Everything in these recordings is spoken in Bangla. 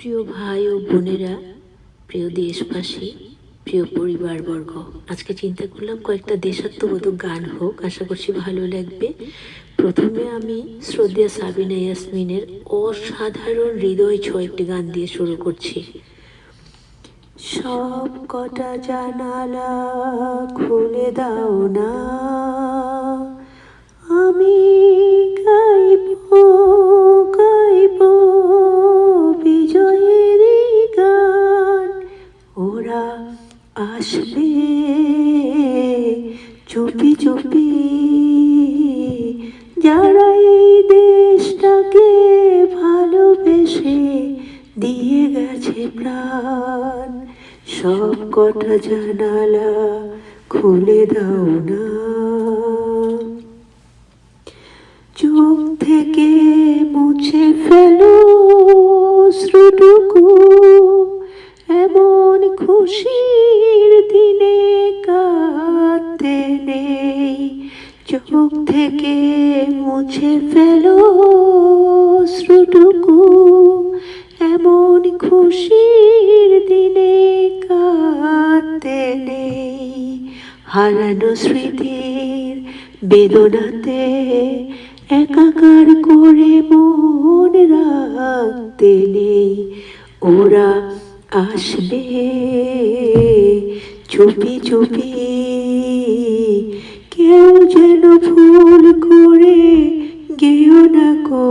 প্রিয় ভাই ও বোনেরা, প্রিয় দেশবাসী, প্রিয় পরিবারবর্গ, আজকে চিন্তা করলাম কয়েকটা দেশাত্মবোধক গান হোক, আশা করছি ভালো লাগবে। প্রথমে আমি শ্রদ্ধা সাবিনা ইয়াসমিনের অসাধারণ হৃদয় ছোঁয়া একটি গান দিয়ে শুরু করছি। সব কটা জানালা খুলে দাও না, আমি গাইব গাইব। আসবে চুপি চুপি যারা এই দেশটাকে ভালোবেসে দিয়ে গেছে প্রাণ, সব কথা জানালা খুলে দাও না। হারানো স্মৃতির বেদনাতে একাকার করে মন রাখতে নেই। ওরা আসবে চুপি চুপি, কেউ যেন ভুল করে গেও না গো,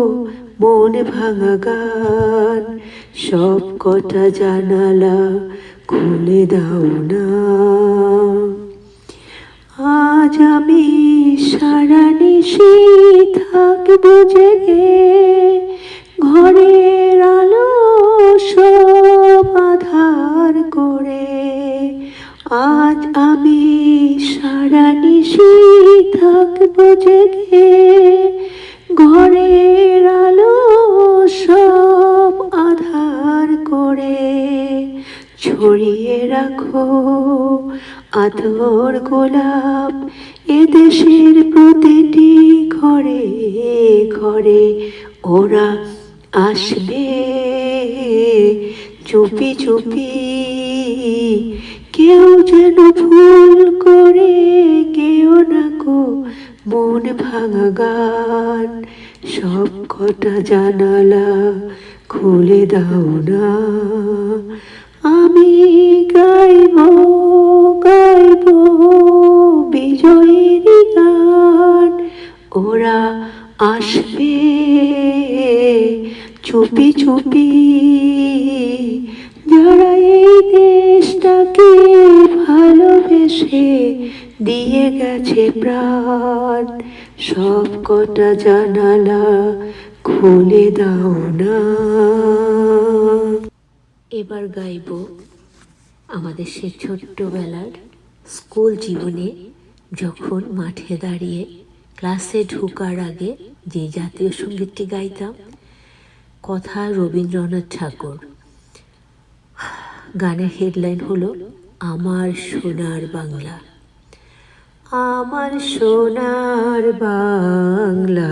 মন ভাঙা গান। সব কটা জানালা খুলে দাও না। আজ আমি সারা নিশি থাকব জেগে। আতর গোলাপ এদেশের প্রতিটি ঘরে ঘরে ওরা আসবে। চুপি চুপি কেউ যেন ভুল করে কেউ না কো মন ভাঙা গান। সব কটা জানালা খুলে দাও না। আমি গাইব গাইব বিজয়ের গান। ওরা আসবে চুপি চুপি। যারা এই দেশটাকে ভালোবেসে দিয়ে গেছে প্রাণ, সব কটা জানালা খুলে দাও না। এবার গাইব আমাদের সে ছোট্টবেলার স্কুল জীবনে যখন মাঠে দাঁড়িয়ে ক্লাসে ঢোকার আগে যে জাতীয় সঙ্গীতটি গাইতাম, কথা রবীন্দ্রনাথ ঠাকুর। গানের হেডলাইন হলো, আমার সোনার বাংলা। আমার সোনার বাংলা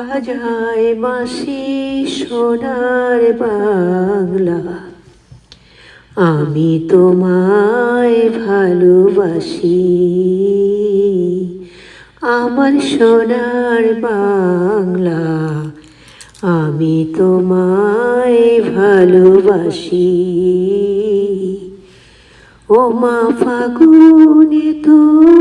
বাজায় মাসি সোনার বাংলা। আমি তোমায় ভালোবাসি। আমার সোনার বাংলা। আমি তোমায় ভালোবাসি। ও মা ফাগুনে তোরামের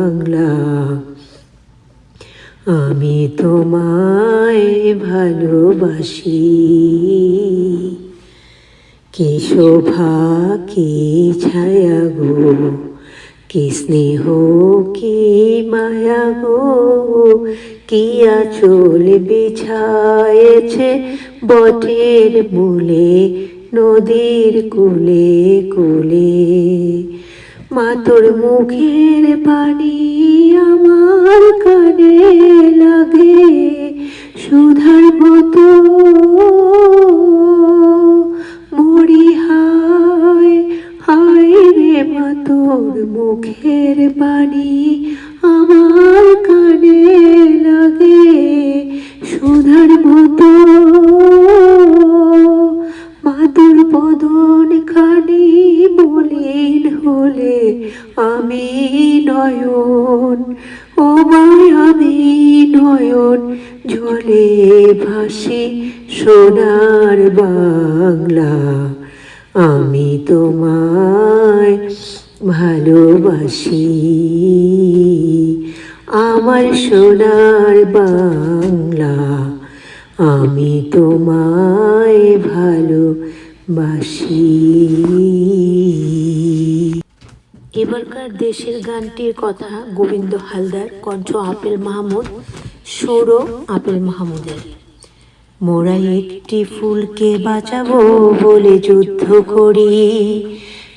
বাংলা। আমি তোমায় ভালোবাসি। কি শোভা, কি ছায়া গো? কি স্নেহ, কি মায়া গো? কি আচল বিছায়েছে বটের মূলে, নদীর কুলে কুলে? মা তোর মুখের পানি আমার কানে লাগে, সুধার মতো মরি হায় হায় রে মা তোর মুখের পানি ভালোবাসি আমার সোনার বাংলা, আমি তোমায় ভালোবাসি। এবারকার দেশের গানটির কথা গোবিন্দ হালদার, কণ্ঠ আপেল মাহমুদ সুরও আপেল মাহমুদের। মোরা একটি ফুলকে বাঁচাবো বলে যুদ্ধ করি।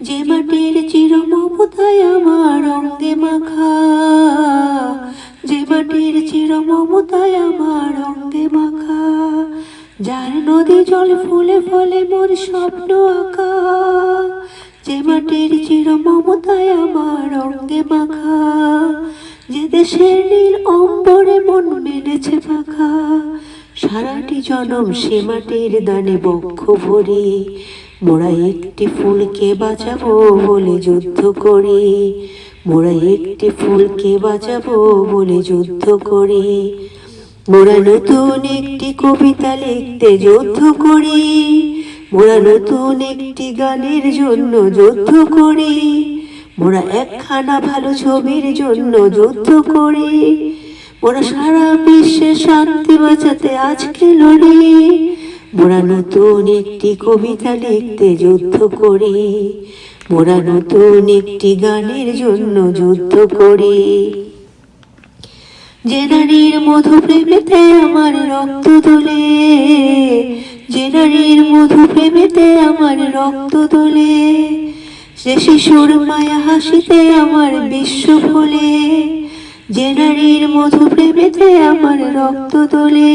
যে মাটির চির মমতায় আমার অঙ্গে মাখা, যে মাটির চির মমতায় আমার অঙ্গে মাখা, যার নদী জল ফুলে ফলে মোর স্বপ্ন আঁকা, যে মাটির চির মমতায় আমার অঙ্গে মাখা, যে দেশের নীল অম্বরে মন মেলেছে পাখা সারাটি জনম সে মাটির দানে বক্ষ ভরি মোরা একটি ফুলকে বাঁচাবো বলে যুদ্ধ করি। মোরা একটি ফুলকে বাঁচাবো বলে যুদ্ধ করি। মোরা নতুন একটি কবিতা লিখতে যুদ্ধ করি। মোরা নতুন একটি গানের জন্য যুদ্ধ করি। মোরা একখানা ভালো ছবির জন্য যুদ্ধ করি। মোরা সারা বিশ্বে শান্তি বাঁচাতে আজকে লড়ি। মোরা নতুন একটি কবিতা লিখতে যুদ্ধ করি। মোরা নতুন একটি গানের জন্য যুদ্ধ করি। যে নারীর মধু প্রেমেতে আমার রক্ত দোলে, যে নারীর মধু প্রেমেতে আমার রক্ত দোলে, সে শিশুর মায়া হাসিতে আমার বিশ্ব ফলে যে নারীর মধু প্রেমেতে আমার রক্ত দোলে।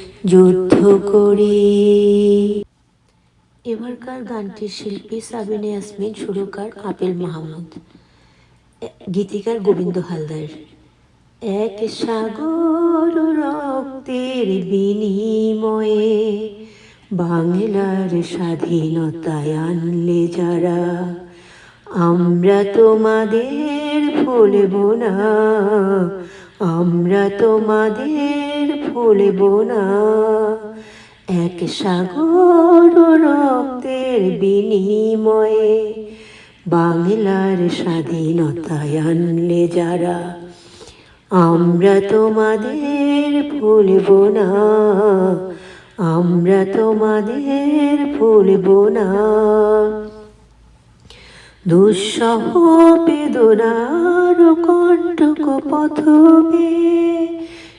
যুদ্ধ করি। এবারকার গানটির শিল্পী সাবিনে ইয়াসমিন, সুরকার আপেল মাহমুদ, গীতিকার গোবিন্দ হালদার। এক সাগর রক্তের বিনিময়ে বাংলার স্বাধীনতায় আনলে যারা, আমরা তোমাদের ভুলব না, আমরা তোমাদের ভুলব না। এক সাগর রক্তের বিনিময়ে বাংলার স্বাধীনতায় আনলে যারা, আমরা তোমাদের ভুলব না। আমরা তোমাদের ভুলব না। দুঃসহ বেদনার কণ্টক পথবে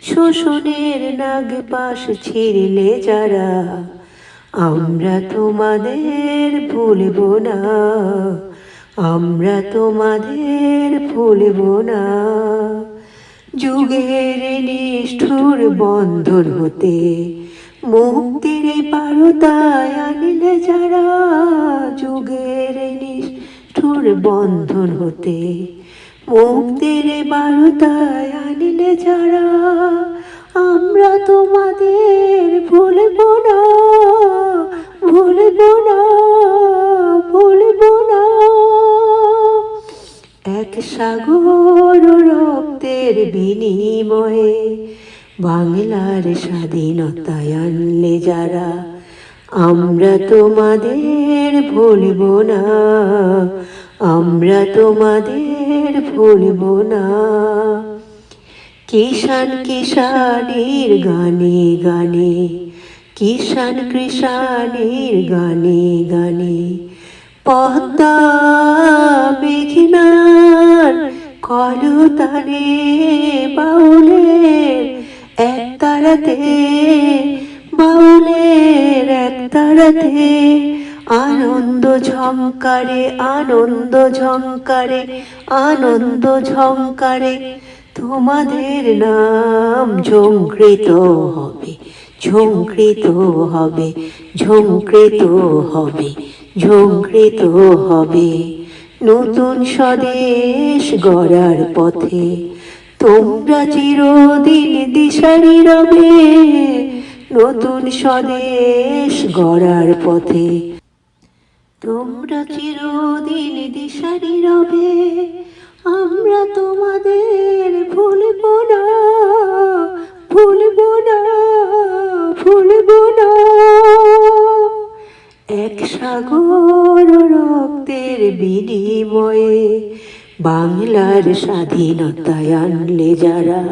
শোষণের নাগ পাশ ছিঁড়লে যারা, আমরা তোমাদের ভুলব না, আমরা তোমাদের ভুলব না। যুগের নিষ্ঠুর বন্ধন হতে মুক্তির পারতায় আনিলে যারা, যুগের নিষ্ঠুর বন্ধন হতে মুক্তির বারতায় আনিলে যারা, আমরা তোমাদের ভুলব না ভুলব না ভুলব না। এক সাগর রক্তের বিনিময়ে বাংলার স্বাধীনতায় আনলে যারা, আমরা তোমাদের ভুলব না আমরা তোমাদের ভুলব না। কিষান কিষানের গানে গানে কিষান কৃষানের গানে গানে, পদ্মা মেঘনার কলতানে বাউলের এক তারাতে, বাউলের এক তারাতে আনন্দ ঝংকারে আনন্দ ঝংকারে আনন্দ ঝংকারে তোমাদের নাম ঝঙ্কৃত হবে ঝঙ্কৃত হবে ঝঙ্কৃত হবে ঝঙ্কৃত হবে। নতুন স্বদেশ গড়ার পথে তোমরা চিরদিন দিশারি রবে, নতুন স্বদেশ গড়ার পথে তোমরা চিরদিন দিশারি রবে, আমরা তোমাদের ভুলব না ভুলব না ভুলব না। এক সাগর রক্তের বিনিময়ে বাংলার স্বাধীনতায় আনলে যারা,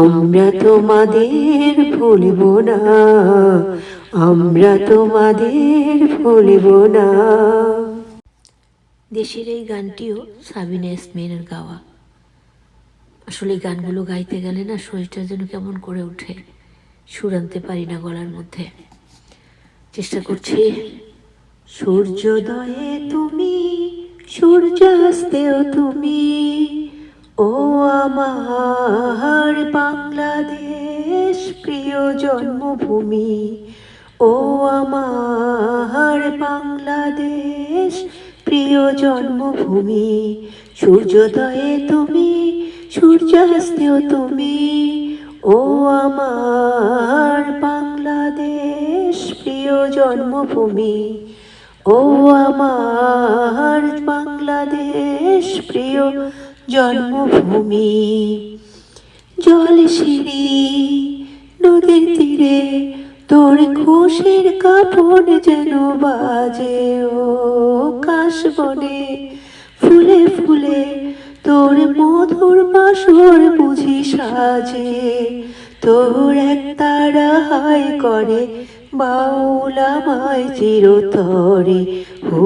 আমরা তোমাদের ভুলব না আমরা তোমাদের ভুলব না। দেশের এই গানটিও সাবিনা ইসমিনের গাওয়া। আসলে গানগুলো গাইতে গেলে না শরীরটা যেন কেমন করে ওঠে সুর আনতে পারি না গলার মধ্যে। চেষ্টা করছি। সূর্যোদয়ে তুমি সূর্যাস্তেও তুমি ও আমার বাংলাদেশ প্রিয় জন্মভূমি ও আমার বাংলাদেশ, প্রিয় জন্মভূমি, সূর্যোদয়ে তুমি, সূর্যাস্তেও তুমি, ও আমার বাংলাদেশ, প্রিয় জন্মভূমি, ও আমার বাংলাদেশ, প্রিয় জন্মভূমি। জল সিঁড়ি নদীর তীরে তোর খুশির কাপড় যেন বাজে ও কাশ বনে। ফুলে ফুলে তোর মধুর বাসর বুঝি সাজে। তোর এক তারা হায় করে বাউলামায় চিরতরে। হো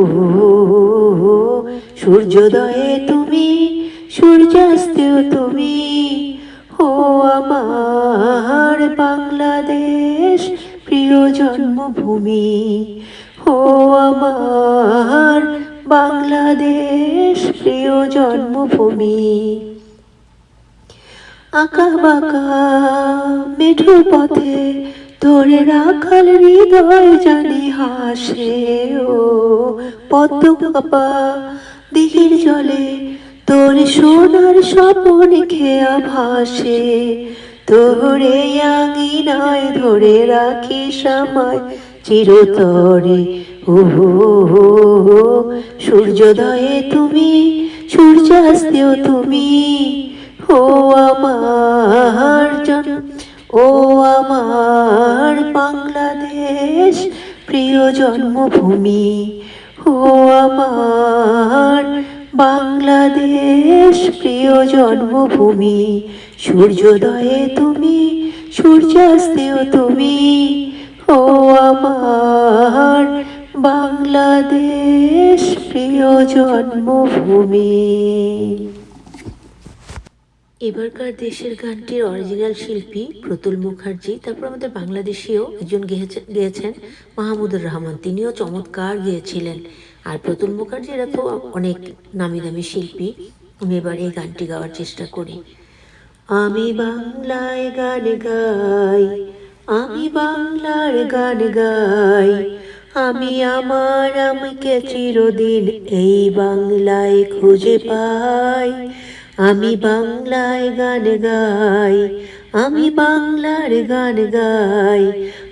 সূর্যোদয়ে তুমি, সূর্যাস্তেও তুমি। ও আমার প্রিয় জন্মভূমি। ও আমার বাংলাদেশ প্রিয় জন্মভূমি। আঁকা বাঁকা মেঠো পথে তোরে রাখাল হৃদয় জানি হাসে। ও পদ্ম কাপা দিঘির জলে তোর সোনার স্বপন খেয়া ভাসে তোরে আঙিনায় ধরে রাখি সময় চিরতরে। ও সূর্যোদয়ে তুমি, সূর্যাস্তেও তুমি, ও আমার জন ও আমার বাংলাদেশ প্রিয় জন্মভূমি, ও আমার বাংলাদেশ প্রিয় জন্মভূমি, সূর্যোদয়ে তুমি, সূর্যাস্তেও তুমি। ও আমার বাংলাদেশ প্রিয় জন্মভূমি। এবারকার দেশের গানটির অরিজিনাল শিল্পী প্রতুল মুখার্জি, তারপর আমাদের বাংলাদেশিও একজন গেয়েছে- গেয়েছেন মাহমুদুর রহমান। তিনিও চমৎকার গেয়েছিলেন। আর প্রতুল মুখার্জি এরা তো অনেক নামি দামি শিল্পী। আমি এবার এই গানটি গাওয়ার চেষ্টা করি। আমি বাংলায় গান গাই, আমি বাংলার গান গাই, আমি আমার আমাকে চিরদিন এই বাংলায় খুঁজে পাই। আমি বাংলায় গান গাই, আমি বাংলার গান গাই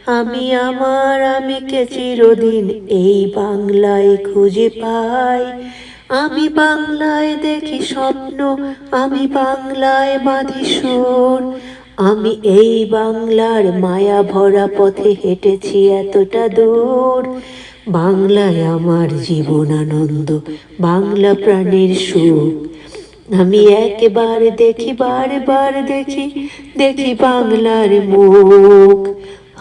আমি আমার আমিকে চিরদিন এই বাংলায় খুঁজে পাই। আমি বাংলায় দেখি স্বপ্ন, আমি বাংলায় বাঁধি সুর। আমি এই বাংলার মায়া ভরা পথে হেঁটেছি এতটা দূর। বাংলায় আমার জীবন আনন্দ, বাংলা প্রাণের সুখ। আমি একেবারে দেখি বারে বারে দেখি দেখি বাংলার মুখ।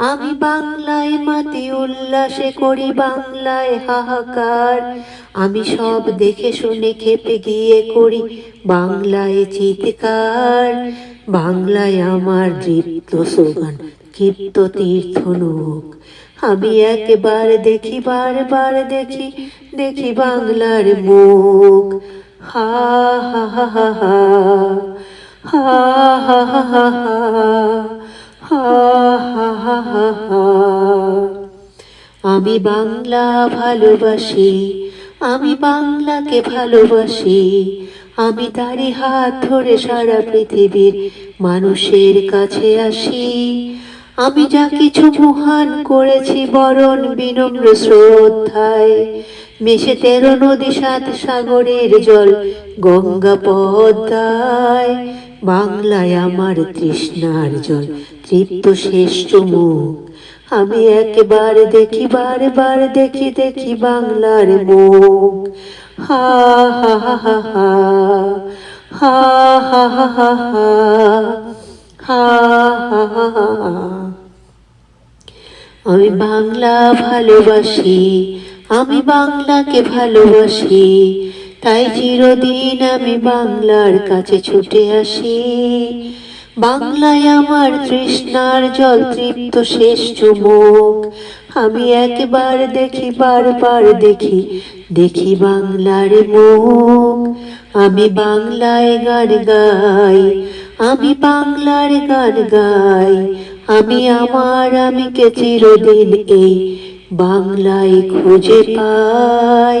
আমি বাংলায় মাতি উল্লাসে করি বাংলায় হাহাকার আমি সব দেখে শুনে খেপে গিয়ে করি বাংলায় চিৎকার বাংলায় আমার দৃপ্ত সোগান ক্ষিপ্ত তীর্থ নোক আমি একবার দেখি বারবার দেখি দেখি বাংলার মুখ হা হা হা হা হা হা হা হা হা হা হা হা হা হা আমি বাংলা ভালোবাসি, আমি বাংলাকে ভালোবাসি, আমি তারই হাত ধরে সারা পৃথিবীর মানুষের কাছে আসি। আমি যা কিছু মহান করেছি বরণ বিনম্র শ্রদ্ধায় মিশে তেরো নদী সাত সাগরের জল গঙ্গা পদ্মায়। বাংলায় আমার তৃষ্ণার জল তৃপ্ত শ্রেষ্ঠ মুখ আমি একবার দেখি বারে বারে দেখি দেখি বাংলার মুখ হা হা হা হা হা হা হা হা হা হা হা আমি বাংলা ভালোবাসি আমি বাংলাকে ভালোবাসি তাই চিরদিন আমি বাংলার কাছে ছুটে আসি। বাংলায় আমার তৃষ্ণার জল তৃপ্ত শেষ চুমুক। আমি একবার দেখি, বারবার দেখি দেখি বাংলার মুখ। আমি বাংলায় গান গাই, আমি বাংলার গান গাই। আমি আমার আমিকে চিরদিন এই বাংলায় খুঁজে পাই।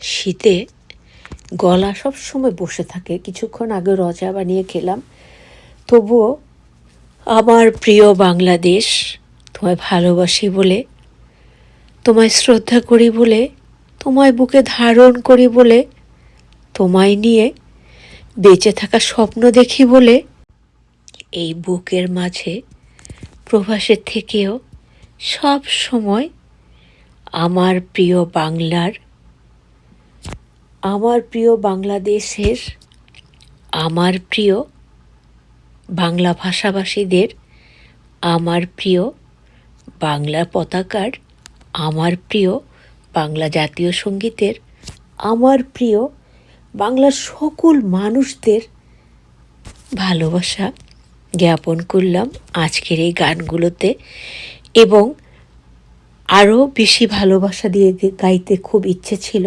শীতে গলা সব সময় বসে থাকে। কিছুক্ষণ আগে রজা বানিয়ে খেলাম। তবুও আমার প্রিয় বাংলাদেশ তোমায় ভালোবাসি বলে, তোমায় শ্রদ্ধা করি বলে, তোমায় বুকে ধারণ করি বলে, তোমায় নিয়ে বেঁচে থাকা স্বপ্ন দেখি বলে, এই বুকের মাঝে প্রবাসের থেকেও সব সময় আমার প্রিয় বাংলার, আমার প্রিয় বাংলাদেশের, আমার প্রিয় বাংলা ভাষাভাষীদের, আমার প্রিয় বাংলা পতাকার, আমার প্রিয় বাংলা জাতীয় সঙ্গীতের, আমার প্রিয় বাংলার সকল মানুষদের ভালোবাসা জ্ঞাপন করলাম আজকের এই গানগুলোতে। এবং আরও বেশি ভালোবাসা দিয়ে গাইতে খুব ইচ্ছে ছিল,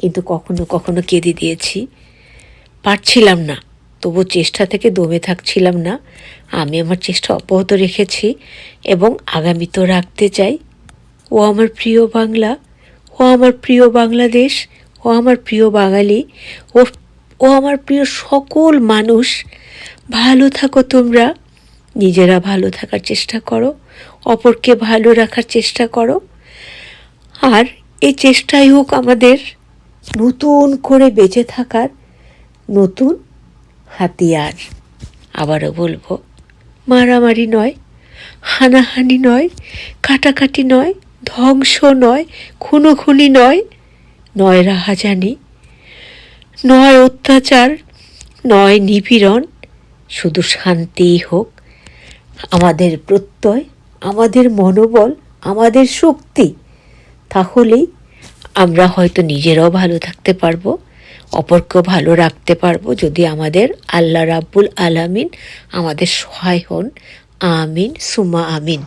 কিন্তু কখনো কখনো কেঁদে দিয়েছি। পারছিলাম না, তবু চেষ্টা থেকে দমে থাকছিলাম না। আমি আমার চেষ্টা অব্যাহত রেখেছি এবং আগামীতেও রাখতে চাই। ও আমার প্রিয় বাংলা, ও আমার প্রিয় বাংলাদেশ, ও আমার প্রিয় বাঙালি, ও ও আমার প্রিয় সকল মানুষ। ভালো থাকো তোমরা, নিজেরা ভালো থাকার চেষ্টা করো। অপরকে ভালো রাখার চেষ্টা করো। আর এই চেষ্টাই হোক আমাদের নতুন করে বেঁচে থাকার নতুন হাতিয়ার। আবারও বলব, মারামারি নয়, হানাহানি নয়, কাটাকাটি নয়, ধ্বংস নয়, খুনোখুনি নয় নয় রাহাজানি, নয় অত্যাচার, নয় নিপীড়ন, শুধু শান্তিই হোক, আমাদের প্রত্যয় আমাদের মনোবল, আমাদের শক্তি, তাহলেই আমরা হয়তো নিজেরাও ভালো থাকতে পারব, অপরকেও ভালো রাখতে পারব, যদি আমাদের আল্লাহ রাব্বুল আলামিন আমাদের সহায় হন। আমিন সুমা আমিন।